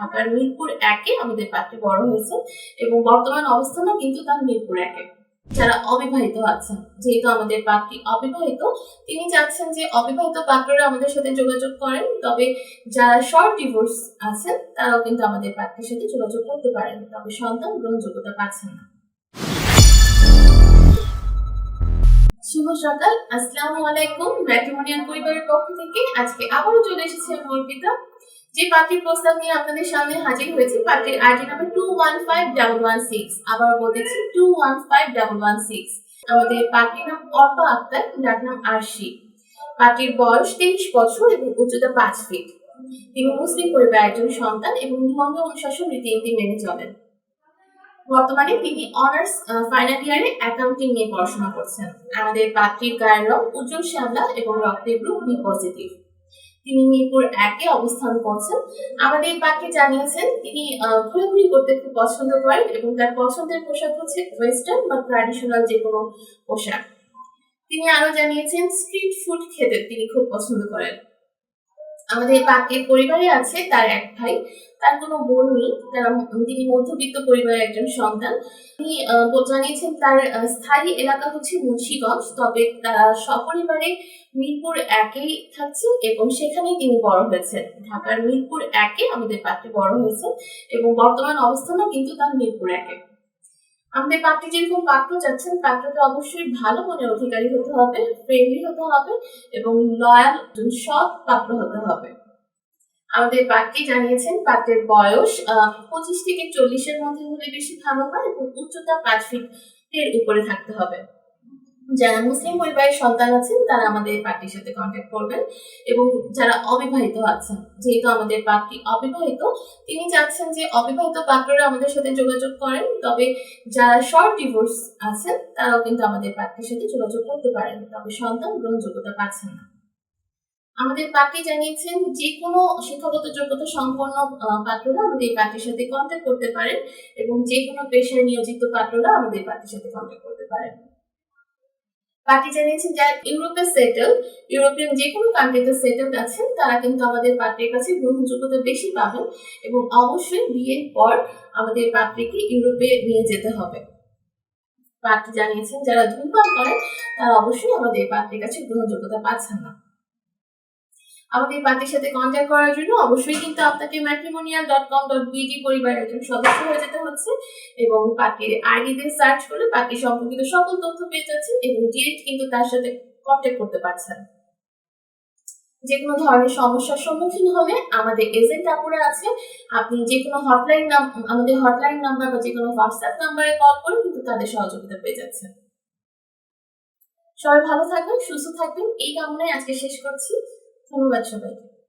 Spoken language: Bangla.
ঢাকার মিরপুর একে আমাদের পাত্রী বড় হয়েছে এবং বর্তমান অবস্থানও কিন্তু তার মিরপুর একে। যারা অবিবাহিত আছেন, যেহেতু আমাদের পাত্রী অবিবাহিত, তিনি চাচ্ছেন যে অবিবাহিত পাত্ররা আমাদের সাথে যোগাযোগ করেন, তবে যারা শর্ট ডিভোর্স আছেন, তারাও কিন্তু আমাদের পাত্রীর সাথে যোগাযোগ করতে পারেন, তবে সন্তান গ্রহণযোগ্যতা পাচ্ছেন না। শুভ সকাল, আসসালামু আলাইকুম, ম্যাট্রিমোনিয়াল পরিবারের পক্ষ থেকে আজকে আবারও চলে এসেছে আমি অর্পিতা যে পার্টির প্রস্তাব নিয়ে আপনাদের সামনে হাজির হয়েছে পার্টির ID number two one five double one six আবার বলেছি two one five double one six আমাদের পার্টির নাম অর্পা আক্তার ডাক নাম আরশি। পার্টির বয়স তেইশ বছর এবং উচ্চতা পাঁচ ফিট তিনি মুসলিম পরিবারের একজন সন্তান এবং ধর্ম অনুশাসন রীতিনীতি মেনে চলেন। বর্তমানে তিনি অনার্স ফাইনাল ইয়ারে অ্যাকাউন্টিং নিয়ে পড়াশোনা করছেন। আমাদের পাত্রীর গায়ের রং উজ্জ্বল শ্যামলা এবং রক্তের গ্রুপ বি পজিটিভ তিনি মিরপুর একে অবস্থান করছেন। আমাদের বাকি জানিয়েছেন, তিনি ঘোরাঘুরি করতে খুব পছন্দ করেন এবং তার পছন্দের পোশাক হচ্ছে ওয়েস্টার্ন বা ট্র্যাডিশনাল যে কোনো পোশাক। তিনি আরও জানিয়েছেন স্ট্রিট ফুড খেতে তিনি খুব পছন্দ করেন। আমাদের পাত্রের পরিবারে আছে তার এক ভাই, তার কোনো বোন নেই তিনি মধ্যবিত্ত পরিবারের একজন সন্তান। তিনি জানিয়েছেন তার স্থায়ী এলাকা হচ্ছে মুন্সিগঞ্জ, তবে তারা সপরিবারে মিরপুর একেই থাকছেন এবং সেখানেই তিনি বড় হয়েছেন। ঢাকার মিরপুর একে আমাদের পাত্রে বড় হয়েছে এবং বর্তমান অবস্থানও কিন্তু তার মিরপুর একে। আমাদের পাত্র যেরকম পাত্র চাচ্ছেন, পাত্রকে অবশ্যই ভালো মনের অধিকারী হতে হবে ফ্রেন্ডলি হতে হবে এবং লয়াল সৎ পাত্র হতে হবে। আমাদের পাত্রী জানিয়েছেন, পাত্রের বয়স পঁচিশ থেকে চল্লিশের মধ্যে হলে বেশি ভালো হয় এবং উচ্চতা পাঁচ ফিট এর উপরে থাকতে হবে। যারা মুসলিম পরিবারের সন্তান আছেন, তারা আমাদের পার্টির সাথে কন্ট্যাক্ট করবেন। এবং যারা অবিবাহিত আছেন, যেহেতু আমাদের পাত্রী অবিবাহিত, তিনি চাচ্ছেন যে অবিবাহিত পাত্ররা আমাদের সাথে যোগাযোগ করেন। তবে যারা শর্ট ডিভোর্স আছেন, তারাও কিন্তু আমাদের পাত্রীর সাথে যোগাযোগ করতে পারেন। তবে সন্তান গ্রহণযোগ্যতা পাচ্ছেন না। আমাদের পাত্রী জানিয়েছেন যে কোনো শিক্ষাগত যোগ্যতা সম্পন্ন পাত্ররা আমাদের এই পাত্রীর সাথে কন্ট্যাক্ট করতে পারেন এবং যে কোনো পেশায় নিয়োজিত পাত্ররা আমাদের পাত্রীর সাথে কন্ট্যাক্ট করতে পারেন। পার্টি জানিয়েছেন যারা ইউরোপে সেটেল ইউরোপিয়ান যে কোনো কান্ট্রিতে সেটেল আছেন, তারা কিন্তু আমাদের পাত্রের কাছে গ্রহণযোগ্যতা বেশি পাবেন এবং অবশ্যই বিয়ের পর আমাদের পাত্রীকে ইউরোপে নিয়ে যেতে হবে। পাত্রী জানিয়েছেন, যারা ধূমপান করেন তারা অবশ্যই আমাদের পাত্রের কাছে গ্রহণযোগ্যতা পাচ্ছেন না। আমাদের পাত্রীর সাথে কন্ট্যাক্ট করার জন্য অবশ্যই কিন্তু আপনাকে matrimonial dot com dot BD পরিবারের একজন সদস্য হয়ে যেতে হচ্ছে এবং পাত্রীর আইডি দিয়ে সার্চ করলে পাত্রী সম্পর্কিত সকল তথ্য পেয়ে যাচ্ছেন এবং ডিরেক্ট কিন্তু তার সাথে কন্ট্যাক্ট করতে পারছেন। যে কোনো ধরনের সমস্যার সম্মুখীন হলে আমাদের এজেন্ট আপুরা আছে, আপনি যে কোনো হটলাইন আমাদের হটলাইন নাম্বার বা যে কোনো হোয়াটসঅ্যাপ নাম্বারে কল করে কিন্তু তাদের সহযোগিতা পেয়ে যাচ্ছেন। সবাই ভালো থাকবেন, সুস্থ থাকবেন, এই কামনায় আজকে শেষ করছি। ধন্যবাদ সবাইকে।